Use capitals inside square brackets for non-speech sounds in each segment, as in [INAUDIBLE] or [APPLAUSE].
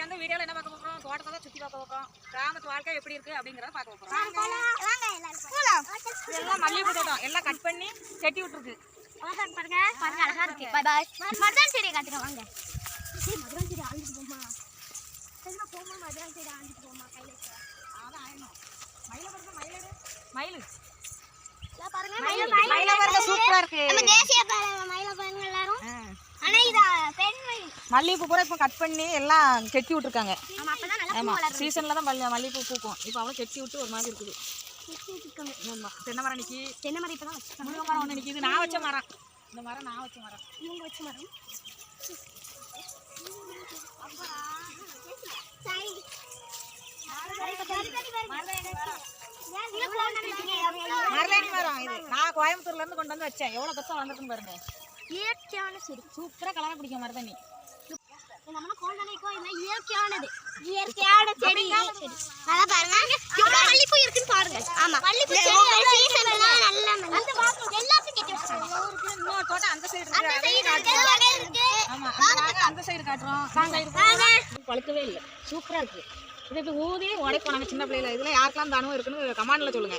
வந்து வீடியோவில் என்ன பார்க்க போகிறோம் தோட்டத்தை தான் சுற்றி பார்க்க போகிறோம் கிராமத்து வாழ்க்கை எப்படி இருக்குது அப்படிங்கிறத பார்க்க போகிறோம் எல்லாம் மல்லிகைப்பூ தோட்டம். எல்லாம் கட் பண்ணி கட்டி விட்டுருக்கு. பாருங்க. பாருங்க அழகா இருக்கு. பாய் செடியை வாங்க. செடி போமா? சரிமா போமா மதுரம் செடி ஆழ்ந்துட்டு போமா கையில அதான் ஆயிடணும் மயில பாருங்க மயில. மல்லிகைப்பூ பூரா இப்போ கட் பண்ணி எல்லாம் கெட்டி விட்டுருக்காங்க. ஆமாம் சீசனில் தான் மல்லி மல்லிகைப்பூ பூக்கும். இப்போ அவ்வளோ கெட்டி விட்டு ஒரு மாதிரி இருக்குது. ஆமாம் தென்னை மரம் நிற்கி தென்னை மரம் முருங்கை ஒன்று நிற்கிது நான் வச்ச மரம். இந்த மரம் நான் வச்ச மரம். இவங்க வச்ச மரம்? சரி. மரலாணி மரம் இது நான் கோயம்புத்தூர்ல இருந்து கொண்டு வந்து வச்சேன். எவ்வளோ கஷ்டம் வளர்ந்துருக்குன்னு பாருங்க. இயற்கையான செடி சூப்பராக கலராக பிடிக்கும் மருதண்ணி நம்ம கோல்டனைக்கும் இல்லை இயற்கையானது. இயற்கையான செடி. நல்லா பாருங்க. இவ்வளவு மல்லிப்பூ இருக்குன்னு பாருங்க. ஆமா. மல்லிப்பூ நல்ல இன்னொரு தோட்டம் அந்த சைடு இருக்கு. ஆமா அந்த சைடு காட்டுறோம். பழுக்கவே இல்லை. சூப்பரா இருக்கு. இது ஊதி உடைப்போம் நாங்கள் சின்ன பிள்ளைல இதுல யாருக்கெல்லாம் அனுபவம் இருக்குன்னு கமாண்ட்ல சொல்லுங்க.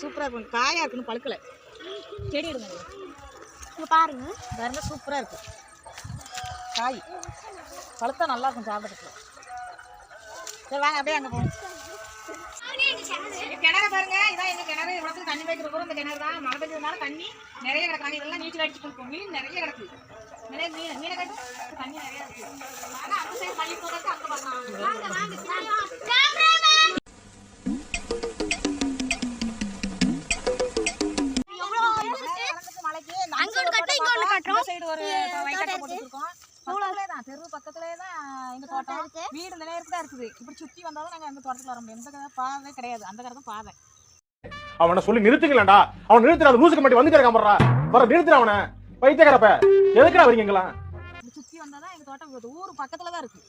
சூப்பரா இருக்கும் காயா இருக்குன்னு பழுக்கல. செடி எடுங்க. இங்க பாருங்க. பாருங்க சூப்பரா இருக்கு. காய். பழுத்தா நல்லா இருக்கும் சாப்பிட்றதுக்கு. சரி வாங்க அப்படியே அங்கே போவோம் கிணறு பாருங்க. இதான் எங்க கிணறு. இவ்வளவு தண்ணி வைக்கிற போது இந்த கிணறு தான். மழை பெஞ்சதுனால தண்ணி நிறைய கிடக்குறாங்க இதெல்லாம் நீச்சல் அடிச்சு கொடுப்போம் மீன் நிறைய கிடக்கு தான் தெரு பக்கத்துலேயே தான் எங்க தோட்டம் வீடு இந்த நேரத்துக்கு தான் இருக்குது. இப்படி சுத்தி வந்தாலும் நாங்க அந்த தோட்டத்துல வர முடியும். எந்த கதை பாதை கிடையாது. அந்த கதை தான் பாதை. அவனை சொல்லி நிறுத்துங்களேன்டா. அவன் நிறுத்துற லூசுக்கு மட்டும் இருக்கான் போடுறா வர நிறுத்துற அவனை. பைத்தியக்காரப்ப. எதுக்குடா வரீங்களா சுத்தி வந்தா தான் எங்க தோட்டம் இருக்குது. ஊர் பக்கத்துல தான் இருக்கு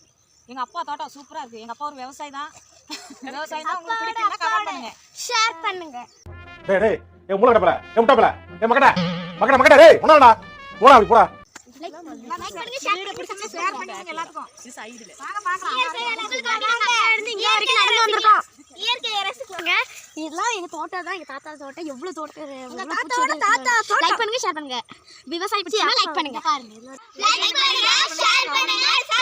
எங்க அப்பா தோட்டம் சூப்பரா இருக்கு எங்க அப்பா ஒரு விவசாயி தான். [LAUGHS] விவசாயி தான் உங்களுக்கு பிடிக்கும்னா கமெண்ட் பண்ணுங்க. ஷேர் பண்ணுங்க. டேய் டேய் ஏ மூளை கடப்பல. ஏ முட்டாப்பல ஏ மக்கடா மக்கடா மக்கடா டேய் ஒண்ணாடா போடா அப்படி போடா. லைக் பண்ணுங்க ஷேர் வீடியோ பிடிச்சிருந்தா ஷேர் பண்ணுங்க எல்லாத்துக்கும் இது சைடுல வாங்க பண்ணுங்க இயற்கையை ரசிக்கோங்க இதெல்லாம் எங்க தோட்டம் தான் எங்க தாத்தா தோட்டம் எவ்வளவு தோட்டம் எங்க தாத்தாவோட தாத்தா லைக் பண்ணுங்க ஷேர் பண்ணுங்க. விவசாயி பத்தி லைக் பண்ணுங்க. பாருங்க. லைக் பண்ணுங்க ஷேர் பண்ணுங்க சப்ஸ்கிரைப் பண்ணுங்க.